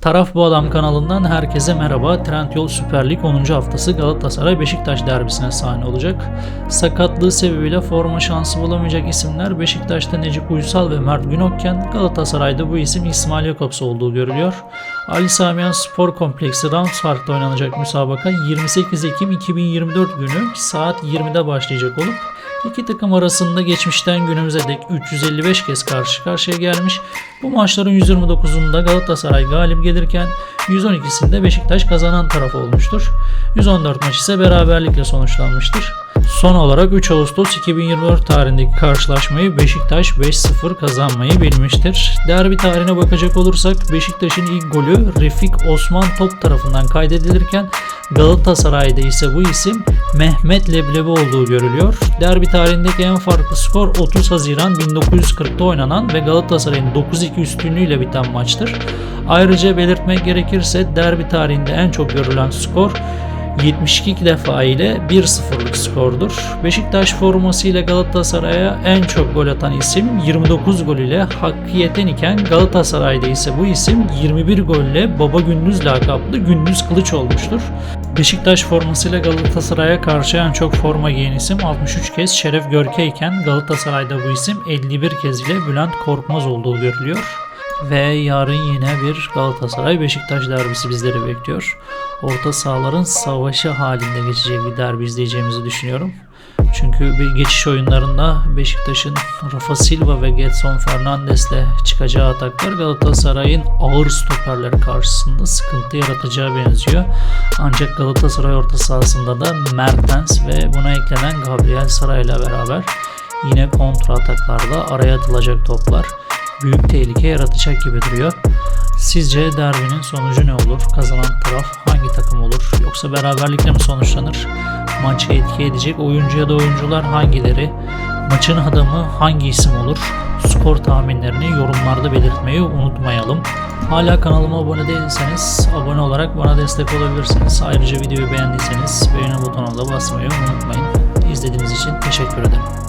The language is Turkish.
Taraf Bu Adam kanalından herkese merhaba. Trendyol Süper Lig 10. haftası Galatasaray Beşiktaş derbisine sahne olacak. Sakatlığı sebebiyle forma şansı bulamayacak isimler Beşiktaş'ta Necip Uysal ve Mert Günokken Galatasaray'da bu isim İsmail Jakobs olduğu görülüyor. Ali Samiyan Spor Kompleksi Rams Park'ta oynanacak müsabaka 28 Ekim 2024 günü saat 20'de başlayacak olup İki takım arasında geçmişten günümüze dek 355 kez karşı karşıya gelmiş. Bu maçların 129'unda Galatasaray galip gelirken 112'sinde Beşiktaş kazanan taraf olmuştur. 114 maç ise beraberlikle sonuçlanmıştır. Son olarak 3 Ağustos 2024 tarihindeki karşılaşmayı Beşiktaş 5-0 kazanmayı bilmiştir. Derbi tarihine bakacak olursak Beşiktaş'ın ilk golü Refik Osman Top tarafından kaydedilirken Galatasaray'da ise bu isim Mehmet Leblebi olduğu görülüyor. Derbi tarihindeki en farklı skor 30 Haziran 1940'ta oynanan ve Galatasaray'ın 9-2 üstünlüğüyle biten maçtır. Ayrıca belirtmek gerekirse derbi tarihinde en çok görülen skor 72 defa ile 1-0'lık skordur. Beşiktaş formasıyla Galatasaray'a en çok gol atan isim 29 gol ile Hakkı Yeten iken Galatasaray'da ise bu isim 21 golle Baba Gündüz lakaplı Gündüz Kılıç olmuştur. Beşiktaş formasıyla Galatasaray'a karşı en çok forma giyen isim 63 kez Şeref Görke iken Galatasaray'da bu isim 51 kez ile Bülent Korkmaz olduğu görülüyor. Ve yarın yine bir Galatasaray Beşiktaş derbisi bizleri bekliyor. Orta sahaların savaşı halinde geçecek bir derbi izleyeceğimizi düşünüyorum. Çünkü bir geçiş oyunlarında Beşiktaş'ın Rafa Silva ve Getson Fernandes'le çıkacağı ataklar Galatasaray'ın ağır stoperleri karşısında sıkıntı yaratacağı benziyor. Ancak Galatasaray orta sahasında da Mertens ve buna eklenen Gabriel Sara ile beraber yine kontra ataklarda araya atılacak toplar büyük tehlike yaratacak gibi duruyor. Sizce derbinin sonucu ne olur? Kazanan taraf hangi takım olur? Yoksa beraberlikle mi sonuçlanır? Maçı etki edecek oyuncu ya da oyuncular hangileri? Maçın adamı hangi isim olur? Skor tahminlerini yorumlarda belirtmeyi unutmayalım. Hala kanalıma abone değilseniz abone olarak bana destek olabilirsiniz. Ayrıca videoyu beğendiyseniz beğeni butonuna da basmayı unutmayın. İzlediğiniz için teşekkür ederim.